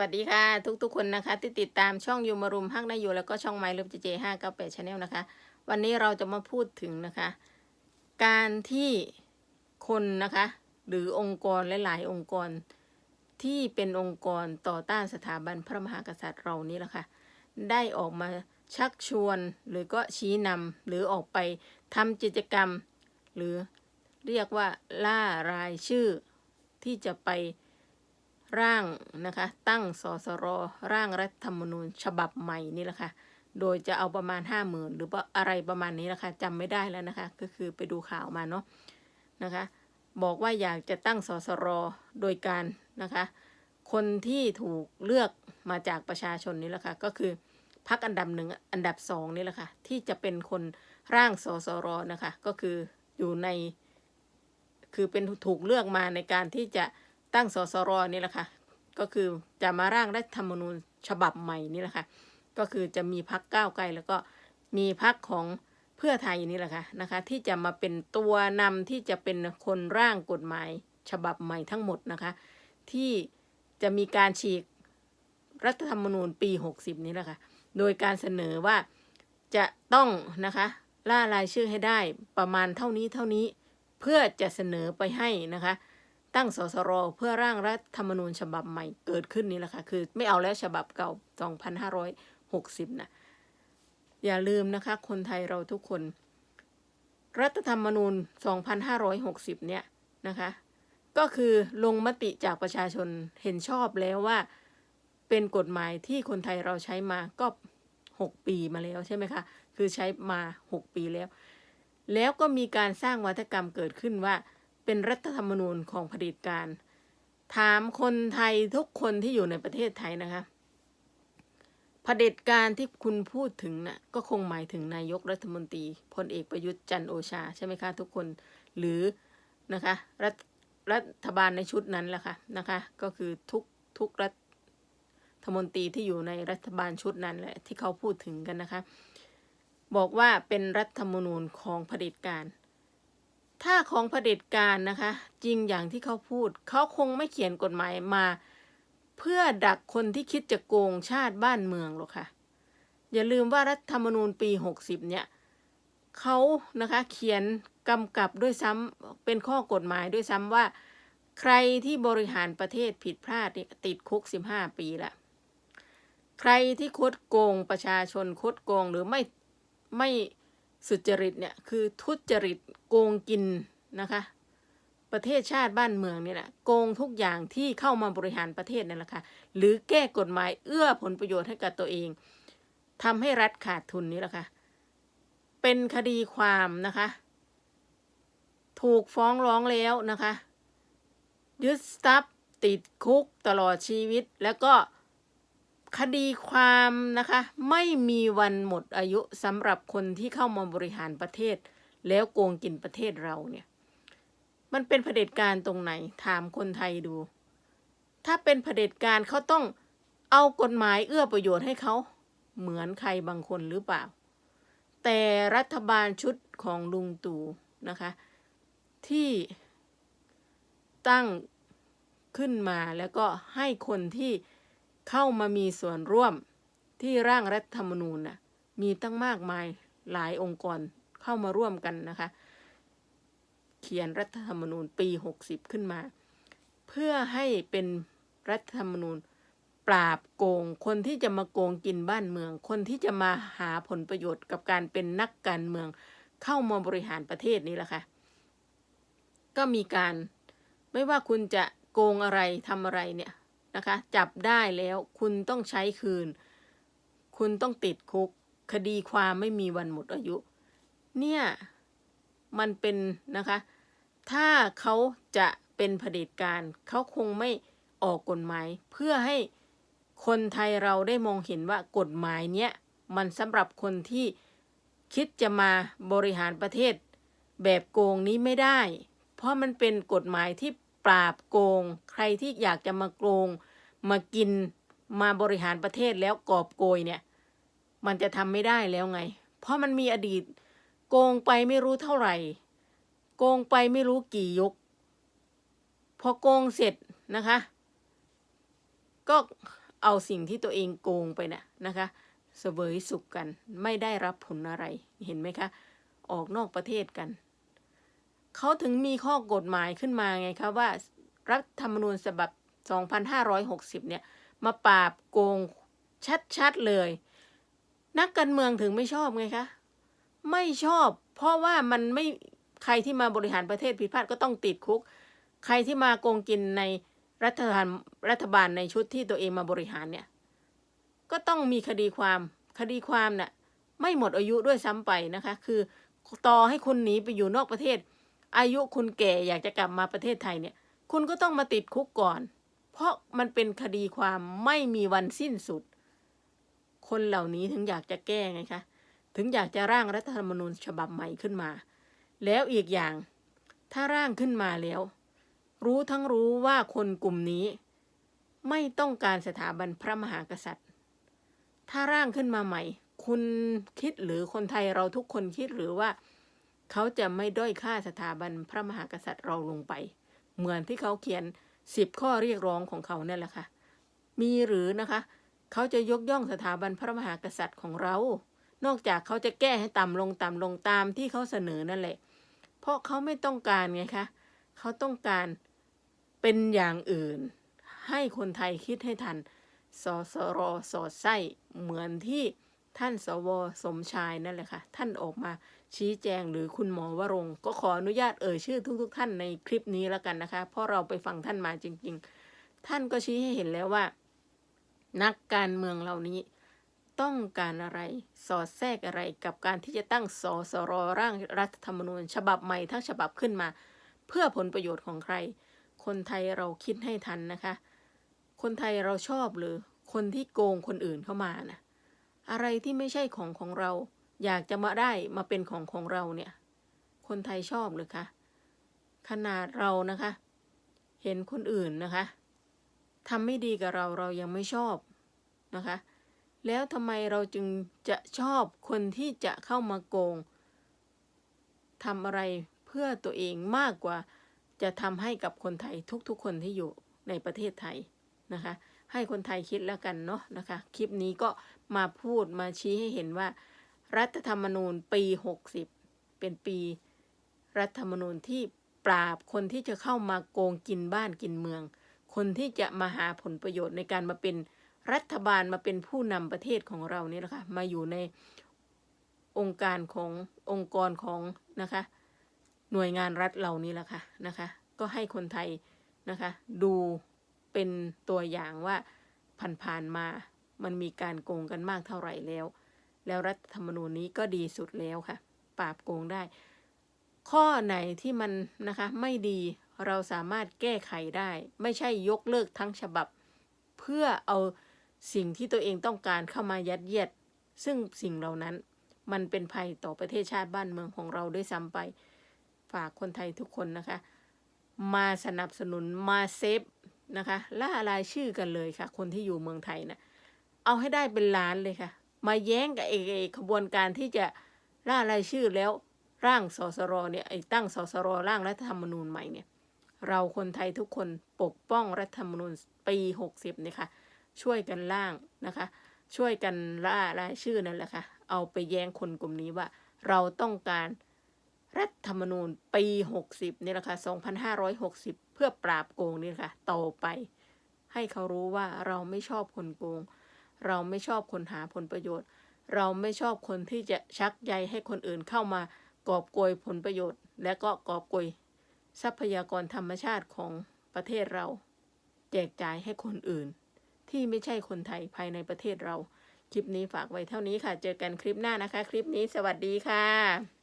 วัสดีค่ะ ทุกๆคนนะคะ ที่ติดตามช่องยูมารุมฮักนายูแล้วก็ช่องไมล์ลิฟเจเจห้าเก้าแปดชาแนลนะคะ วันนี้เราจะมาพูดถึงนะคะ การที่คนนะคะ หรือองค์กรหลายๆ องค์กรที่เป็นองค์กรต่อต้านสถาบันพระมหากษัตริย์เรานี่แหละค่ะได้ออกมาชักชวนหรือก็ชี้นำหรือออกไปทำกิจกรรม หรือเรียกว่าล่ารายชื่อที่จะไป ร่างนะคะตั้งสสรร่างรัฐธรรมนูญฉบับใหม่นี่แหละค่ะ โดยจะเอาประมาณห้าหมื่นหรือว่าอะไรประมาณนี้แหละค่ะจำไม่ได้แล้วนะคะ ก็คือไปดูข่าวมาเนาะนะคะ บอกว่าอยากจะตั้งสสรโดยการนะคะ คนที่ถูกเลือกมาจากประชาชนนี่แหละค่ะ ก็คือพักอันดับหนึ่งอันดับสองนี่แหละค่ะ ที่จะเป็นคนร่างสสรนะคะ ก็คืออยู่ใน คือเป็นถูกเลือกมาในการที่จะ ตั้งสสรนี่แหละค่ะก็คือจะมาร่างรัฐธรรมนูญฉบับใหม่นี่แหละค่ะก็คือจะมีพักก้าวไกลแล้วก็มีพักของเพื่อไทยนี่แหละค่ะนะคะ ที่จะมาเป็นตัวนำที่จะเป็นคนร่างกฎหมายฉบับใหม่ทั้งหมดนะคะ ที่จะมีการฉีกรัฐธรรมนูญปี 60 นี้แหละค่ะโดยการเสนอว่าจะต้องนะคะล่ารายชื่อให้ได้ประมาณเท่านี้เท่านี้เพื่อจะเสนอไปให้นะคะ ตั้งสสรเพื่อร่างรัฐธรรมนูญฉบับใหม่เกิดขึ้นนี่แหละค่ะ คือไม่เอาแล้วฉบับเก่า 2560 นะ อย่าลืมนะคะ คนไทยเราทุกคน รัฐธรรมนูญ 2560 เนี่ยนะคะ ก็คือลงมติจากประชาชนเห็นชอบแล้วว่า เป็นกฎหมายที่คนไทยเราใช้มาก็ 6 ปีมาแล้วใช่ไหมคะ คือใช้มา 6 ปีแล้ว แล้วก็มีการสร้างวัฒกรรมเกิดขึ้นว่า เป็นรัฐธรรมนูญของเผด็จการ ถามคนไทยทุกคนที่อยู่ในประเทศไทยนะคะเผด็จการที่คุณพูดถึงนะ่ะก็คงหมายถึงนายกรัฐมนตรีพลเอกประยุทธ์จันโอชาใช่ไหมคะทุกคนหรือนะคะรัฐรัฐบาลในชุดนั้นแหละค่ะนะคะก็คือทุกทุกรัฐมนตรีที่อยู่ในรัฐบาลชุดนั้นแหละที่เขาพูดถึงกันนะคะ บอกว่าเป็นรัฐธรรมนูญของเผด็จการ ถ้าของเผด็จการนะคะ จริงอย่างที่เขาพูด เขาคงไม่เขียนกฎหมายมา เพื่อดักคนที่คิดจะโกงชาติบ้านเมืองหรอกค่ะ อย่าลืมว่ารัฐธรรมนูญปี 60 เนี่ยเขานะคะเขียนกำกับด้วยซ้ำเป็นข้อกฎหมายด้วยซ้ำว่า ใครที่บริหารประเทศผิดพลาดติดคุก 15 ปีละใครที่คดโกงประชาชนคดโกงหรือไม่ไม่ สุจริตเนี่ยคือทุจริตโกงกินนะคะ ประเทศชาติบ้านเมืองนี่แหละโกงทุกอย่างที่เข้ามาบริหารประเทศนั่นแหละค่ะหรือแก้กฎหมายเอื้อผลประโยชน์ให้กับตัวเองทำให้รัฐขาดทุนนี่แหละค่ะเป็นคดีความนะคะ ถูกฟ้องร้องแล้วนะคะยึดทรัพย์ติดคุกตลอดชีวิตแล้วก็ คดีความนะคะไม่มีวันหมดอายุสำหรับคนที่เข้ามาบริหารประเทศ แล้วโกงกินประเทศเราเนี่ย มันเป็นเผด็จการตรงไหนถามคนไทยดู ถ้าเป็นเผด็จการเขาต้องเอากฎหมายเอื้อประโยชน์ให้เขาเหมือนใครบางคนหรือเปล่า แต่รัฐบาลชุดของลุงตู่นะคะ ที่ตั้งขึ้นมาแล้วก็ให้คนที่ เข้ามามีส่วนร่วมที่ร่างรัฐธรรมนูญน่ะมีตั้งมากมายหลายองค์กรเข้ามาร่วมกันนะคะ เขียนรัฐธรรมนูญปี 60 ขึ้นมา เพื่อให้เป็นรัฐธรรมนูญปราบโกง คนที่จะมาโกงกินบ้านเมือง คนที่จะมาหาผลประโยชน์กับการเป็นนักการเมืองเข้ามาบริหารประเทศนี้แหละค่ะ ก็มีการไม่ว่าคุณจะโกงอะไรทำอะไรเนี่ย นะคะ จับได้แล้วคุณต้องใช้คืน คุณต้องติดคุก คดีความไม่มีวันหมดอายุ เนี่ย มันเป็นนะคะ ถ้าเขาจะเป็นเผด็จการเขาคงไม่ออกกฎหมาย เพื่อให้คนไทยเราได้มองเห็นว่ากฎหมายเนี้ยมันสำหรับคนที่คิดจะมาบริหารประเทศ แบบโกงนี้ไม่ได้ เพราะมันเป็นกฎหมายที่ ปราบโกง ใครที่อยากจะมาโกง มากินมาบริหารประเทศแล้วกอบโกยเนี่ย มันจะทำไม่ได้แล้วไง เพราะมันมีอดีต โกงไปไม่รู้เท่าไหร่ โกงไปไม่รู้กี่ยก พอโกงเสร็จนะคะ ก็เอาสิ่งที่ตัวเองโกงไปนะนะคะเสวยสุขกันไม่ได้รับผลอะไรเห็นไหมคะ ออกนอกประเทศกัน เขาถึงมีข้อกฎหมายขึ้นมาไงคะว่ารัฐธรรมนูญฉบับ 2560 เนี่ย มาปราบโกงชัดๆเลย นักการเมืองถึงไม่ชอบไงคะ ไม่ชอบ เพราะว่ามันไม่ใครที่มาบริหารประเทศผิดพลาดก็ต้องติดคุก ใครที่มาโกงกินในรัฐบาลรัฐบาลในชุดที่ตัวเองมาบริหารเนี่ย ก็ต้องมีคดีความคดีความน่ะไม่หมดอายุด้วยซ้ำไปนะคะ คือต่อให้คุณหนีไปอยู่นอกประเทศ อายุคุณแก่อยากจะกลับมาประเทศไทยเนี่ย คุณก็ต้องมาติดคุกก่อน เพราะมันเป็นคดีความไม่มีวันสิ้นสุด คนเหล่านี้ถึงอยากจะแก้ไงคะ ถึงอยากจะร่างรัฐธรรมนูญฉบับใหม่ขึ้นมา แล้วอีกอย่าง ถ้าร่างขึ้นมาแล้ว รู้ทั้งรู้ว่าคนกลุ่มนี้ ไม่ต้องการสถาบันพระมหากษัตริย์ ถ้าร่างขึ้นมาใหม่ คุณคิดหรือคนไทยเราทุกคนคิดหรือว่า เขาจะไม่ด้อยค่าสถาบันพระมหากษัตริย์เราลงไป เหมือนที่เขาเขียนสิบข้อเรียกร้องของเขาเนั่นแหละค่ะ มีหรือนะคะ เขาจะยกย่องสถาบันพระมหากษัตริย์ของเรา นอกจากเขาจะแก้ให้ต่ำลงต่ำลงตามที่เขาเสนอนั่นแหละ เพราะเขาไม่ต้องการไงคะ เขาต้องการเป็นอย่างอื่น ให้คนไทยคิดให้ทันสสรสอดไส้เหมือนที่ ท่านสวสมชายนั่นแหละค่ะ ท่านออกมาชี้แจงหรือคุณหมอวรงก็ขออนุญาตเอ่ยชื่อทุก ๆ ท่านในคลิปนี้แล้วกันนะคะ เพราะเราไปฟังท่านมาจริง ๆ ท่านก็ชี้ให้เห็นแล้วว่า นักการเมืองเหล่านี้ ต้องการอะไรสอดแทรกอะไรกับการที่จะตั้งสสรร่างรัฐธรรมนูญ ฉบับใหม่ทั้งฉบับขึ้นมา เพื่อผลประโยชน์ของใคร คนไทยเราคิดให้ทันนะคะ คนไทยเราชอบหรือคนที่โกงคนอื่นเข้ามาน่ะ อะไรที่ไม่ใช่ของของเรา อยากจะมาได้มาเป็นของของเราเนี่ย คนไทยชอบหรือคะ ขนาดเรานะคะ เห็นคนอื่นนะคะทำไม่ดีกับเราเรายังไม่ชอบนะคะ แล้วทำไมเราจึงจะชอบคนที่จะเข้ามาโกงทำอะไรเพื่อตัวเองมากกว่าจะทำให้กับคนไทยทุกๆ คนที่อยู่ในประเทศไทยนะคะ ให้คนไทยคิดแล้วกันเนาะนะคะ คลิปนี้ก็ มาพูดมาชี้ให้เห็นว่า รัฐธรรมนูญปี60เป็นปีรัฐธรรมนูญที่ปราบคนที่จะเข้ามาโกงกินบ้านกินเมือง คนที่จะมาหาผลประโยชน์ในการมาเป็นรัฐบาลมาเป็นผู้นำประเทศของเรานี่แหละค่ะมาอยู่ในองค์การขององค์กรของนะคะ หน่วยงานรัฐเหล่านี้แหละค่ะนะคะ ก็ให้คนไทยนะคะ ดูเป็นตัวอย่างว่าผ่านๆมา มันมีการโกงกันมากเท่าไหร่แล้ว แล้วรัฐธรรมนูญนี้ก็ดีสุดแล้วค่ะ ปราบโกงได้ ข้อไหนที่มันนะคะไม่ดีเราสามารถแก้ไขได้ ไม่ใช่ยกเลิกทั้งฉบับ เพื่อเอาสิ่งที่ตัวเองต้องการเข้ามายัดเยียด ซึ่งสิ่งเหล่านั้นมันเป็นภัยต่อประเทศชาติบ้านเมืองของเราด้วยซ้ำไป ฝากคนไทยทุกคนนะคะ มาสนับสนุนมาเซฟนะคะล่ารายชื่อกันเลยค่ะ คนที่อยู่เมืองไทยนะ เอาให้ได้เป็นล้านเลยค่ะ มาแย้งกับเอกขบวนการที่จะล่ารายชื่อแล้วร่างสสรเนี่ยไอ้ตั้งสสรร่างรัฐธรรมนูญใหม่เนี่ย เราคนไทยทุกคนปกป้องรัฐธรรมนูญปี60เนี่ยค่ะช่วยกันร่างนะคะ ช่วยกันล่ารายชื่อนั่นแหละค่ะ เอาไปแย้งคนกลุ่มนี้ว่า เราต้องการรัฐธรรมนูญปี 60นี่แหละค่ะ2560 เพื่อปราบโกงนี่ค่ะต่อไป ให้เขารู้ว่าเราไม่ชอบคนโกง เราไม่ชอบคนหาผลประโยชน์ เราไม่ชอบคนที่จะชักใยให้คนอื่นเข้ามากอบโกยผลประโยชน์ และก็กอบโกยทรัพยากรธรรมชาติของประเทศเรา แจกจ่ายให้คนอื่น ที่ไม่ใช่คนไทยภายในประเทศเรา คลิปนี้ฝากไว้เท่านี้ค่ะ เจอกันคลิปหน้านะคะ คลิปนี้สวัสดีค่ะ